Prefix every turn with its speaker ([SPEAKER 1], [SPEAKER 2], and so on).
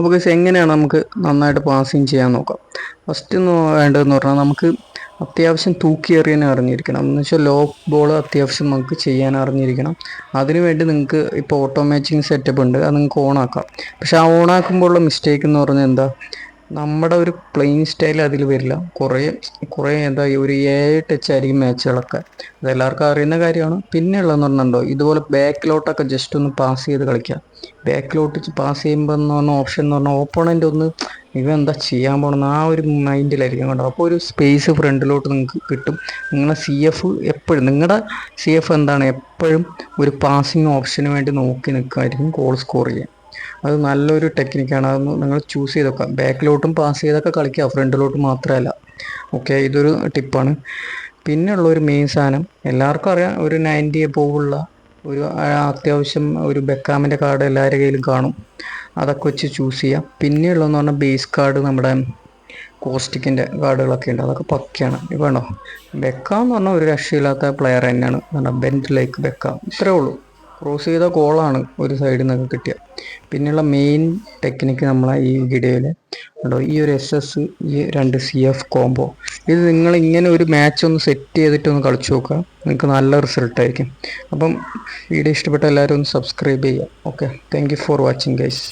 [SPEAKER 1] അപ്പോൾ എങ്ങനെയാണ് നമുക്ക് നന്നായിട്ട് പാസിങ് ചെയ്യാൻ നോക്കാം? ഫസ്റ്റ് വേണ്ടതെന്ന് പറഞ്ഞാൽ നമുക്ക് അത്യാവശ്യം തൂക്കി എറിയാൻ അറിഞ്ഞിരിക്കണം. എന്ന് വെച്ചാൽ ലോ ബോൾ അത്യാവശ്യം നമുക്ക് ചെയ്യാൻ അറിഞ്ഞിരിക്കണം. അതിനുവേണ്ടി നിങ്ങൾക്ക് ഇപ്പോൾ ഓട്ടോമാറ്റിക് സെറ്റപ്പ് ഉണ്ട്. അത് നിങ്ങൾക്ക് ഓണാക്കാം പക്ഷേ ആ ഓണാക്കുമ്പോഴുള്ള മിസ്റ്റേക്ക് എന്ന് പറഞ്ഞാൽ എന്താ? നമ്മുടെ ഒരു പ്ലെയിൻ സ്റ്റൈൽ അതിൽ വരില്ല. കുറേ കുറേ എന്താ ഒരു ഏഴ് ടച്ച് ആയിരിക്കും മാച്ചുകളൊക്കെ അതെല്ലാവർക്കും അറിയുന്ന കാര്യമാണ്. പിന്നെ ഉള്ളതെന്ന് പറഞ്ഞിട്ടുണ്ടോ ഇതുപോലെ ബാക്കിലോട്ടൊക്കെ ജസ്റ്റ് ഒന്ന് പാസ് ചെയ്ത് കളിക്കുക. ബാക്കിലോട്ട് പാസ് ചെയ്യുമ്പോൾ എന്ന് പറഞ്ഞ ഓപ്ഷൻ എന്ന് പറഞ്ഞാൽ ഓപ്പോണന്റ് ഒന്ന് ഇവ എന്താ ചെയ്യാൻ പോകണമെന്ന് ആ ഒരു മൈൻഡിലായിരിക്കും കണ്ടോ അപ്പോൾ ഒരു സ്പേസ് ഫ്രണ്ടിലോട്ട് നിങ്ങൾക്ക് കിട്ടും. നിങ്ങളുടെ സി എഫ് എപ്പോഴും നിങ്ങളുടെ സി എഫ് എന്താണ്? എപ്പോഴും ഒരു പാസിങ് ഓപ്ഷന് വേണ്ടി നോക്കി നിൽക്കുമായിരിക്കും ഗോൾ സ്കോർ ചെയ്യാൻ. അത് നല്ലൊരു ടെക്നിക്കാണ് അതൊന്ന് നിങ്ങൾ ചൂസ് ചെയ്ത് വെക്കാം ബാക്കിലോട്ടും പാസ് ചെയ്തൊക്കെ കളിക്കുക. ഫ്രണ്ടിലോട്ടും മാത്രമല്ല. ഓക്കെ ഇതൊരു ടിപ്പാണ് പിന്നെയുള്ള ഒരു മെയിൻ സാധനം എല്ലാവർക്കും അറിയാം ഒരു നയന്റി എബോവുള്ള ഒരു അത്യാവശ്യം ഒരു ബെക്കാമിന്റെ കാർഡ് എല്ലാവരുടെ കയ്യിലും കാണും. അതൊക്കെ വെച്ച് ചൂസ് ചെയ്യാം പിന്നെയുള്ളതെന്ന് പറഞ്ഞാൽ ബേസ് കാർഡ് നമ്മുടെ കോസ്റ്റിക്കിന്റെ കാർഡുകളൊക്കെ ഉണ്ട്. അതൊക്കെ പക്കയാണ്. വേണോ? ബെക്കാം എന്ന് പറഞ്ഞാൽ ഒരു രക്ഷയില്ലാത്ത പ്ലെയർ തന്നെയാണ്. Bend like Beckham. ഇത്രേ ഉള്ളൂ. ക്രോസ് ചെയ്ത കോളാണ് ഒരു സൈഡിൽ നിന്നൊക്കെ കിട്ടിയ. പിന്നെയുള്ള മെയിൻ ടെക്നിക്ക് നമ്മളെ ഈ വീഡിയോയിൽ ഉണ്ടോ ഈ ഒരു എസ് എസ് ഈ രണ്ട് സി എഫ് കോംബോ ഇത് നിങ്ങൾ ഇങ്ങനെ ഒരു മാച്ച് ഒന്ന് സെറ്റ് ചെയ്തിട്ട് ഒന്ന് കളിച്ചു നോക്കുക. നിങ്ങൾക്ക് നല്ല റിസൾട്ട് ആയിരിക്കും. അപ്പം വീഡിയോ ഇഷ്ടപ്പെട്ട എല്ലാവരും ഒന്ന് സബ്സ്ക്രൈബ് ചെയ്യുക. Okay thank for watching guys